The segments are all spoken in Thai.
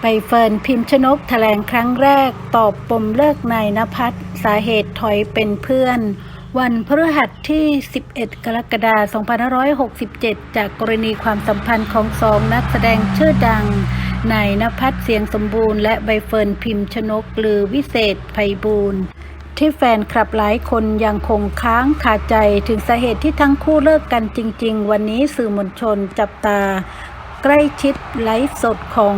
ใบเฟิร์นพิมพ์ชนกแถลงครั้งแรก ตอบปมเลิกนายนภัสสาเหตุถอยเป็นเพื่อน วันพฤหัสที่ 11 กรกฎาคม 2567 จากกรณีความสัมพันธ์ของสองนักแสดงชื่อดังนายนภัสเสียงสมบูรณ์ และใบเฟิร์นพิมพ์ชนกหรือวิเศษไพบูลย์ที่แฟนคลับหลายคนยังคงค้างคาใจถึงสาเหตุที่ทั้งคู่เลิกกันจริง ๆ วันนี้สื่อมวลชนจับตา ใกล้ชิดไลฟ์สดของ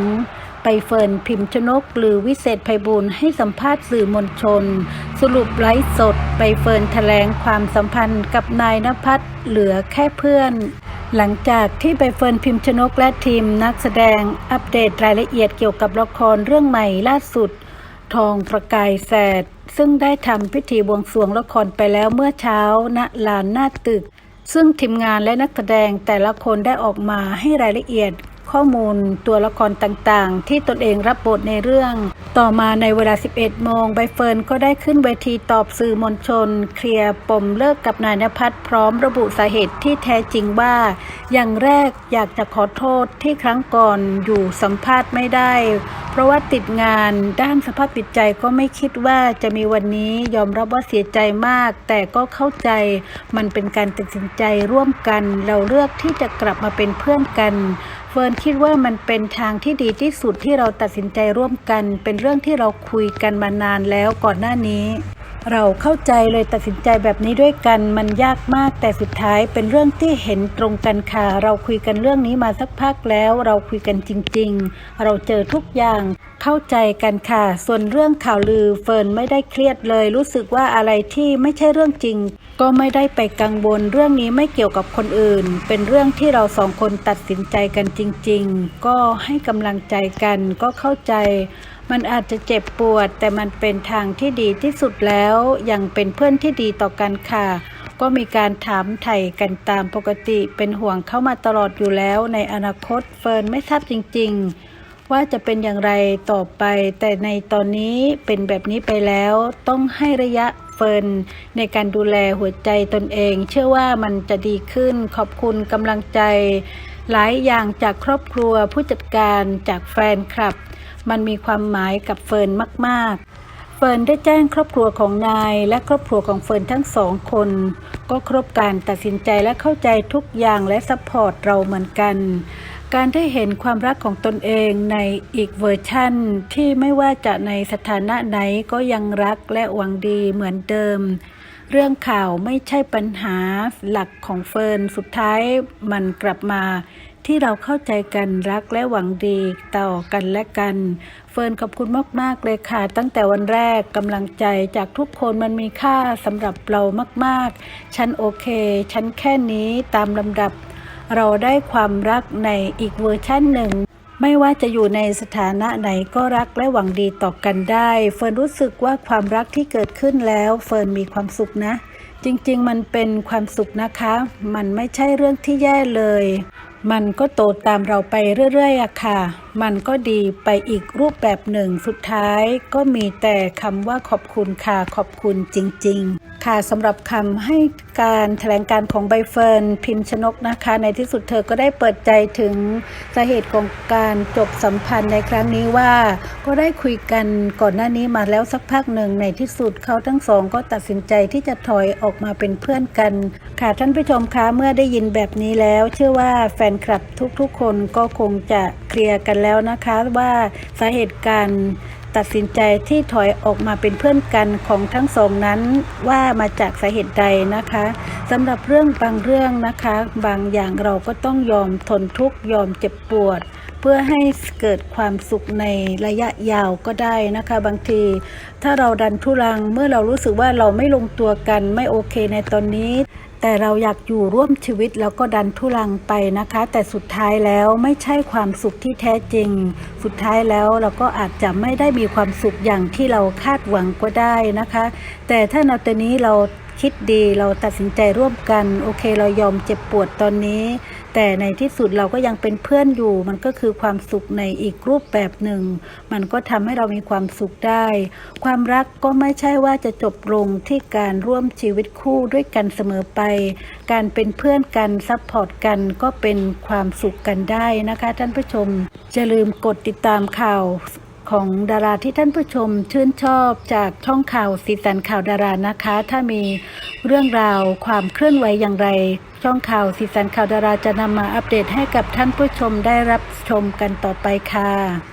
ใบเฟิร์นพิมพ์ชนก หรือวิเศษไพบูลให้สัมภาษณ์สื่อมวลชน สรุปไลฟ์สดใบเฟิร์นแถลงความสัมพันธ์กับนายนภัสเหลือแค่เพื่อน หลังจากที่ใบเฟิร์นพิมพ์ชนกและทีมนักแสดงอัปเดตรายละเอียดเกี่ยวกับละครเรื่องใหม่ล่าสุด ทองประกายแสด ซึ่งได้ทำพิธีบวงสรวงละครไปแล้วเมื่อเช้าณลานหน้าตึกซึ่งทีมงานและนักแสดงแต่ละคนได้ออกมาให้รายละเอียด ข้อมูลตัวละครต่างๆ ที่ตนเองรับบทในเรื่อง ต่อมาในเวลา 11 โมงใบเฟิร์นก็ได้ขึ้นเวทีตอบสื่อมวลชน เคลียร์ปมเลิกกับนายนภัสพร้อมระบุสาเหตุที่แท้จริงว่า อย่างแรกอยากจะขอโทษที่ครั้งก่อนอยู่สัมภาษณ์ไม่ได้ เพราะว่าติดงานด้านสภาพจิตใจก็ไม่คิดว่าจะมีวันนี้ยอมรับว่าเสียใจมาก แต่ก็เข้าใจมันเป็นการตัดสินใจร่วมกัน เราเลือกที่จะกลับมาเป็นเพื่อนกัน เฟิร์นคิดว่ามันเป็นทางที่ดีที่สุดที่เราตัดสินใจร่วมกัน เป็นเรื่องที่เราคุยกันมานานแล้วก่อนหน้านี้ เราเข้าใจเลยตัดสินใจแบบนี้ด้วยกัน มันยากมากแต่สุดท้ายเป็นเรื่องที่เห็นตรงกันค่ะ เราคุยกันเรื่องนี้มาสักพักแล้ว เราคุยกันจริง ๆ เราเจอทุกอย่าง เข้าใจกันค่ะ ส่วนเรื่องข่าวลือเฟิร์นไม่ได้เครียดเลย รู้สึกว่าอะไรที่ไม่ใช่เรื่องจริง ก็ไม่ได้ไปกังวลเรื่องนี้ไม่เกี่ยวกับคนอื่น เป็นเรื่องที่เราสองคนตัดสินใจกันจริง ๆ ก็ให้กำลังใจกันก็เข้าใจ มันอาจจะเจ็บปวด แต่มันเป็นทางที่ดีที่สุดแล้วยังเป็นเพื่อนที่ดีต่อกันค่ะ ก็มีการถามไถ่กันตามปกติเป็นห่วงเข้ามาตลอดอยู่แล้ว ในอนาคตเฟิร์นไม่ทราบจริง ๆว่าจะเป็นอย่างไรต่อไป แต่ในตอนนี้เป็นแบบนี้ไปแล้ว ต้องให้ระยะ เฟิร์นในการดูแลหัวใจตนเอง เชื่อว่ามันจะดีขึ้นขอบคุณกำลังใจ หลายอย่างจากครอบครัวผู้จัดการจากแฟนคลับ มันมีความหมายกับเฟิร์นมากๆเฟิร์นได้แจ้งครอบครัวของนายและครอบครัวของเฟิร์นทั้งสองคน ก็ครบการตัดสินใจและเข้าใจทุกอย่างและซัพพอร์ตเราเหมือนกัน การได้เห็นความรักของตนเองในอีกเวอร์ชั่น ที่ไม่ว่าจะในสถานะไหนก็ยังรักและหวังดีเหมือนเดิม เรื่องข่าวไม่ใช่ปัญหาหลักของเฟิร์นสุดท้ายมันกลับมาที่เราเข้าใจกันรักและหวังดีต่อกันและกัน เฟิร์นขอบคุณมากๆเลยค่ะ ตั้งแต่วันแรกกำลังใจจากทุกคนมันมีค่าสำหรับเรามากๆ ฉันโอเค ฉันแค่นี้ตามลำดับ เราได้ความรักในอีกเวอร์ชั่นหนึ่ง ไม่ว่าจะอยู่ในสถานะไหนก็รักและหวังดีต่อกันได้ เฟิร์นรู้สึกว่าความรักที่เกิดขึ้นแล้ว เฟิร์นมีความสุขนะ จริงๆ มันเป็นความสุขนะคะ มันไม่ใช่เรื่องที่แย่เลย มันก็โตตามเราไปเรื่อยๆอะค่ะมันก็ดีไปอีกรูปแบบหนึ่งสุดท้ายก็มีแต่คำว่าขอบคุณค่ะขอบคุณจริง ๆ ค่ะสำหรับคำให้การแถลงการของใบเฟิร์นพิมพ์ชนกนะคะ ในที่สุดเธอก็ได้เปิดใจถึงสาเหตุของการจบสัมพันธ์ในครั้งนี้ว่า ก็ได้คุยกันก่อนหน้านี้มาแล้วสักพักหนึ่งในที่สุดเขาทั้งสองก็ตัดสินใจที่จะถอยออกมาเป็นเพื่อนกัน ค่ะท่านผู้ชมคะเมื่อได้ยินแบบนี้แล้ว เชื่อว่าแฟนคลับทุกๆ คนก็คงจะ เคลียร์กันแล้วนะคะว่าสาเหตุการตัดสินใจที่ถอยออกมาเป็นเพื่อนกันของทั้งสองนั้นว่ามาจากสาเหตุใดนะคะสำหรับเรื่องบางเรื่องนะคะ บางอย่างเราก็ต้องยอมทนทุกข์ยอมเจ็บปวด เพื่อให้เกิดความสุขในระยะยาวก็ได้นะคะ บางที ถ้าเราดันทุรังเมื่อเรารู้สึกว่าเราไม่ลงตัวกันไม่โอเคในตอนนี้ แต่เราอยากอยู่ร่วมชีวิตแล้วก็ดันทุรังไปนะคะ แต่สุดท้ายแล้วไม่ใช่ความสุขที่แท้จริง สุดท้ายแล้วเราก็อาจจะไม่ได้มีความสุขอย่างที่เราคาดหวังก็ได้นะคะ แต่ถ้าในตอนนี้เราคิดดีเราตัดสินใจร่วมกัน โอเคเรายอมเจ็บปวดตอนนี้ แต่ในที่สุดเราก็ยังเป็นเพื่อนอยู่ มันก็คือความสุขในอีกรูปแบบหนึ่ง มันก็ทำให้เรามีความสุขได้ ความรักก็ไม่ใช่ว่าจะจบลงที่การร่วมชีวิตคู่ด้วยกันเสมอไป การเป็นเพื่อนกันซัพพอร์ตกันก็เป็นความสุขกันได้นะคะ ท่านผู้ชมอย่าลืมกดติดตามข่าว ของดาราที่ท่านผู้ชมชื่นชอบจากช่องข่าวสีสันข่าวดารานะคะ ถ้ามีเรื่องราวความเคลื่อนไหวอย่างไร ช่องข่าวสีสันข่าวดาราจะนำมาอัปเดตให้กับท่านผู้ชมได้รับชมกันต่อไปค่ะ